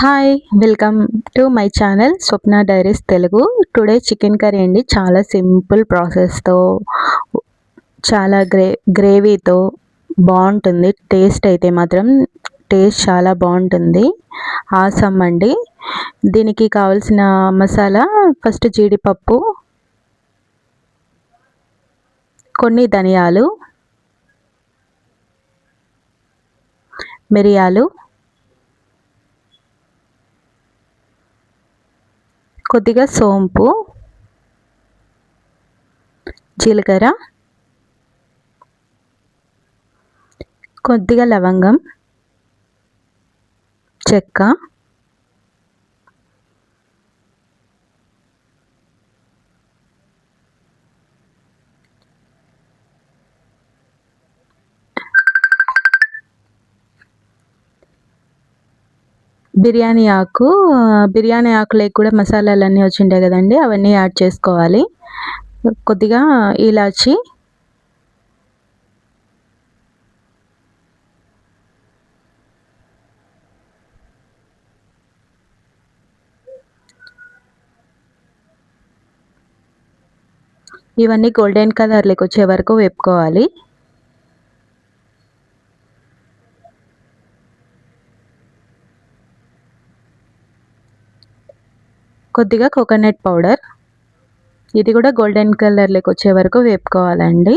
Hi welcome to my channel Swapna diaries Telugu today chicken curry అండి. చాలా simple ప్రాసెస్తో చాలా grey గ్రేవీతో బాగుంటుంది. Taste అయితే మాత్రం టేస్ట్ చాలా బాగుంటుంది. ఆసమ్ అండి. దీనికి కావాల్సిన మసాలా ఫస్ట్ జీడిపప్పు కొన్ని ధనియాలు మిరియాలు కొద్దిగా సోంపు జీలకర్ర కొద్దిగా లవంగం చెక్క బిర్యానీ ఆకు బిర్యానీ ఆకులోకి కూడా మసాలాలు అన్నీ వచ్చింటాయి కదండి అవన్నీ యాడ్ చేసుకోవాలి. కొద్దిగా ఇలాచి. ఇవన్నీ గోల్డెన్ కలర్లోకి వచ్చే వరకు వేపుకోవాలి. కొద్దిగా కోకోనట్ పౌడర్ ఇది కూడా గోల్డెన్ కలర్లోకి వచ్చే వరకు వేపుకోవాలండి.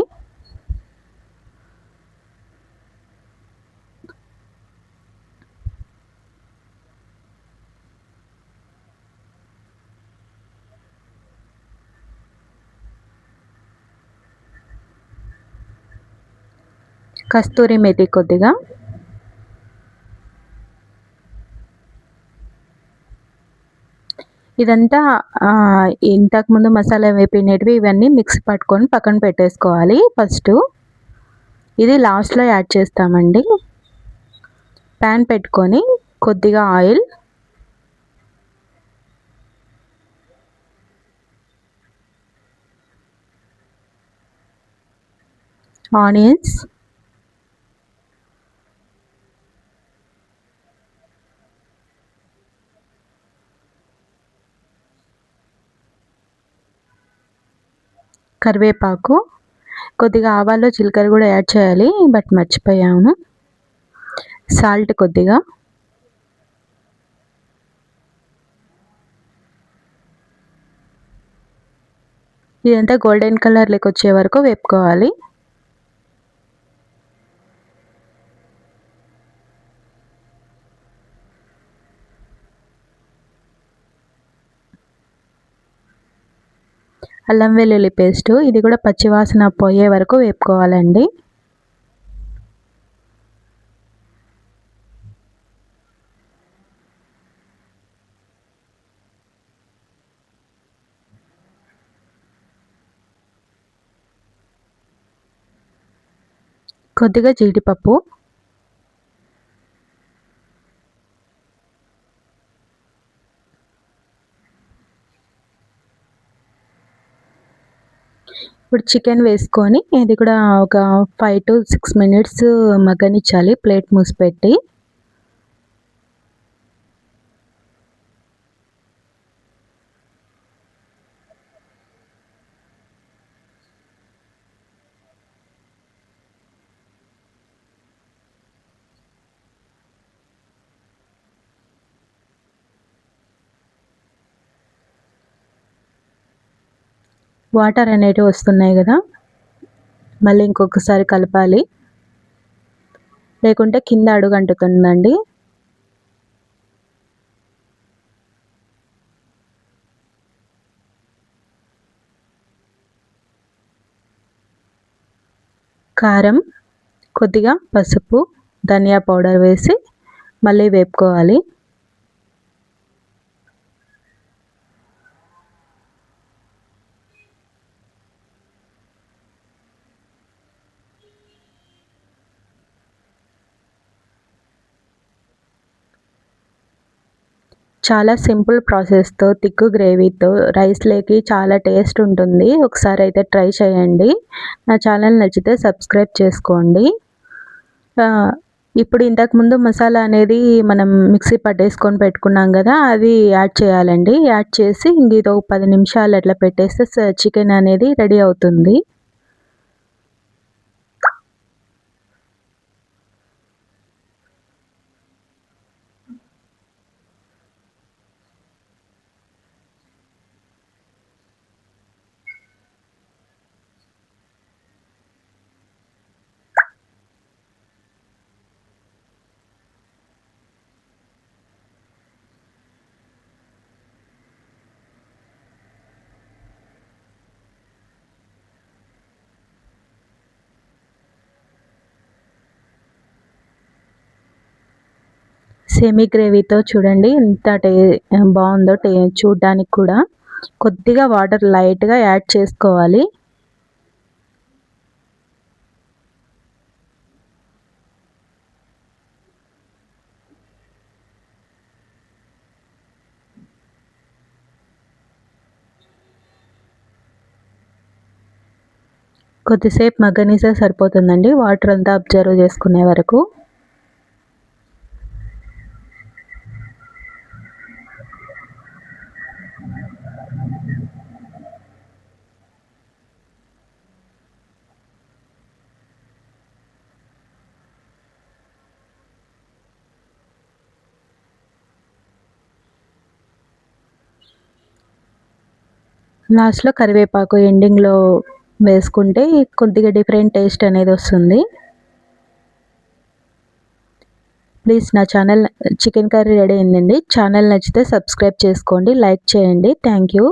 కస్తూరి మెతి కొద్దిగా. ఇదంతా ఇంతకుముందు మసాలా వేపినవి ఇవన్నీ మిక్స్ పట్టుకొని పక్కన పెట్టేసుకోవాలి ఫస్ట్ ఇది లాస్ట్లో యాడ్ చేస్తామండి. ప్యాన్ పెట్టుకొని కొద్దిగా ఆయిల్ ఆనియన్స్ కరివేపాకు కొద్దిగా ఆవాలు జీలకర్ర కూడా యాడ్ చేయాలి బట్ మర్చిపోయాము సాల్ట్ కొద్దిగా. ఇదంతా గోల్డెన్ కలర్లోకి వచ్చే వరకు వేపుకోవాలి. అల్లం వెల్లుల్లి పేస్టు. ఇది కూడా పచ్చివాసన పోయే వరకు వేపుకోవాలండి. కొద్దిగా జీడిపప్పు. ఇప్పుడు చికెన్ వేసుకొని ఇది కూడా ఒక ఫైవ్ టు సిక్స్ మినిట్స్ మగ్గనిచ్చాలి ప్లేట్ మూసిపెట్టి. వాటర్ అనేటివి వస్తున్నాయి కదా. మళ్ళీ ఇంకొకసారి కలపాలి. లేకుంటే కింద అడుగు అంటుతుందండి కారం కొద్దిగా పసుపు ధనియా పౌడర్ వేసి మళ్ళీ వేపుకోవాలి. చాలా సింపుల్ ప్రాసెస్తో తిక్కు గ్రేవీతో రైస్లోకి చాలా టేస్ట్ ఉంటుంది. ఒకసారి అయితే ట్రై చేయండి. నా ఛానల్ నచ్చితే సబ్స్క్రైబ్ చేసుకోండి. ఇప్పుడు ఇంతకుముందు మసాలా అనేది మనం మిక్సీ పట్టేసుకొని పెట్టుకున్నాం కదా అది యాడ్ చేయాలండి. యాడ్ చేసి ఇంక ఇది ఒక పది నిమిషాలు అట్లా పెట్టేస్తే చికెన్ అనేది రెడీ అవుతుంది. సెమీ గ్రేవీతో చూడండి ఎంత టే బాగుందో టే చూడ్డానికి కూడా. కొద్దిగా వాటర్ లైట్గా యాడ్ చేసుకోవాలి. కొద్దిసేపు మగ్గనిసే సరిపోతుందండి. వాటర్ అంతా అబ్జర్వ్ చేసుకునే వరకు. లాస్ట్లో కరివేపాకు ఎండింగ్లో వేసుకుంటే కొద్దిగా డిఫరెంట్ టేస్ట్ అనేది వస్తుంది. ప్లీజ్ నా ఛానల్ చికెన్ కర్రీ రెడీ అయిందండి. ఛానల్ నచ్చితే సబ్స్క్రైబ్ చేసుకోండి లైక్ చేయండి. Thank you.